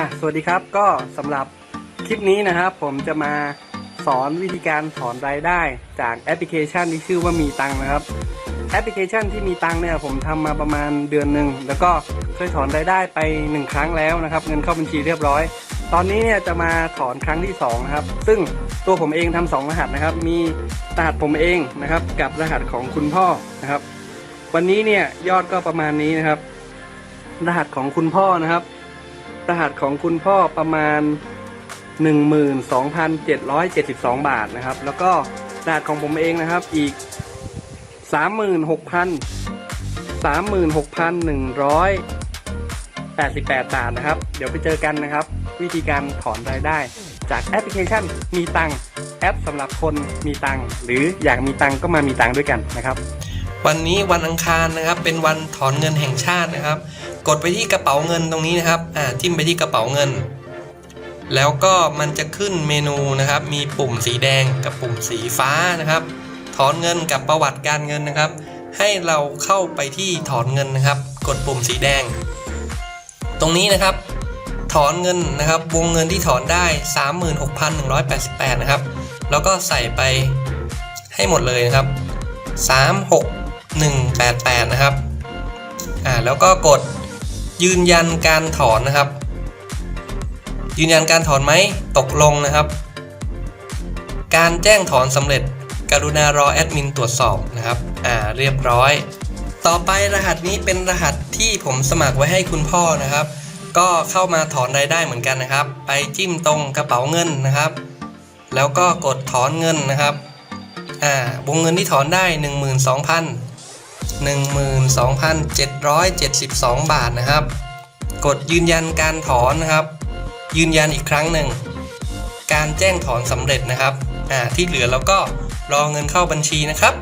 อะสวัสดีครับก็สำหรับคลิปนี้นะครับผมจะมาสอนวิธีการถอนรายได้จากแอปพลิเคชันที่ชื่อว่ามีตังค์นะครับ แอปพลิเคชันที่มีตังค์เนี่ยผมทำมาประมาณเดือนหนึ่งแล้วก็เคยถอนรายได้ไปหนึ่งครั้งแล้วนะครับ เงินเข้าบัญชีเรียบร้อย ตอนนี้เนี่ยจะมาถอนครั้งที่สองนะครับซึ่งตัวผมเองทำสองรหัสนะครับ มีรหัสผมเองนะครับ กับรหัสของคุณพ่อนะครับ วันนี้เนี่ยยอดก็ประมาณนี้นะครับ รหัสของคุณพ่อนะครับ รหัสของคุณพ่อประมาณ 12,772 บาทนะครับ แล้วก็รหัสของผมเองนะครับอีก 36,000 36,188 บาทนะครับ เดี๋ยวไปเจอกันนะครับ วิธีการถอนรายได้ จากแอปพลิเคชันมีตังแอปสำหรับคนมีตังหรืออยากมีตังก็มามีตังด้วยกันนะครับ วันนี้วันอังคารนะครับ เป็นวันถอนเงินแห่งชาตินะครับ กดไปที่กระเป๋าเงินตรงนี้นะครับอ่าจิ้มไปที่กระเป๋าเงิน แล้วก็มันจะขึ้นเมนูนะครับ มีปุ่มสีแดงกับปุ่มสีฟ้านะครับ ถอนเงินกับประวัติการเงินนะครับ ให้เราเข้าไปที่ถอนเงินนะครับ กดปุ่มสีแดง ตรงนี้นะครับ ถอนเงินนะครับวงเงินที่ถอนได้ 36,188 นะครับ แล้วก็ใส่ไปให้หมดเลยนะครับ 188 นะครับ อ่า แล้วก็กดยืนยันการถอนนะครับ ยืนยันการถอนไหม ตกลงนะครับ การแจ้งถอนสำเร็จ กรุณารอแอดมินตรวจสอบนะครับ อ่า เรียบร้อย ต่อไปรหัสนี้เป็นรหัสที่ผมสมัครไว้ให้คุณพ่อนะครับ ก็เข้ามาถอนรายได้เหมือนกันนะครับ ไปจิ้มตรงกระเป๋าเงินนะครับ แล้วก็กดถอนเงินนะครับ อ่า วงเงินที่ถอนได้ 12,000 12,772 บาทนะครับ กดยืนยันการถอนนะครับ ยืนยันอีกครั้งหนึ่ง การแจ้งถอนสำเร็จนะครับ อ่าที่เหลือเราก็รอเงินเข้าบัญชีนะครับ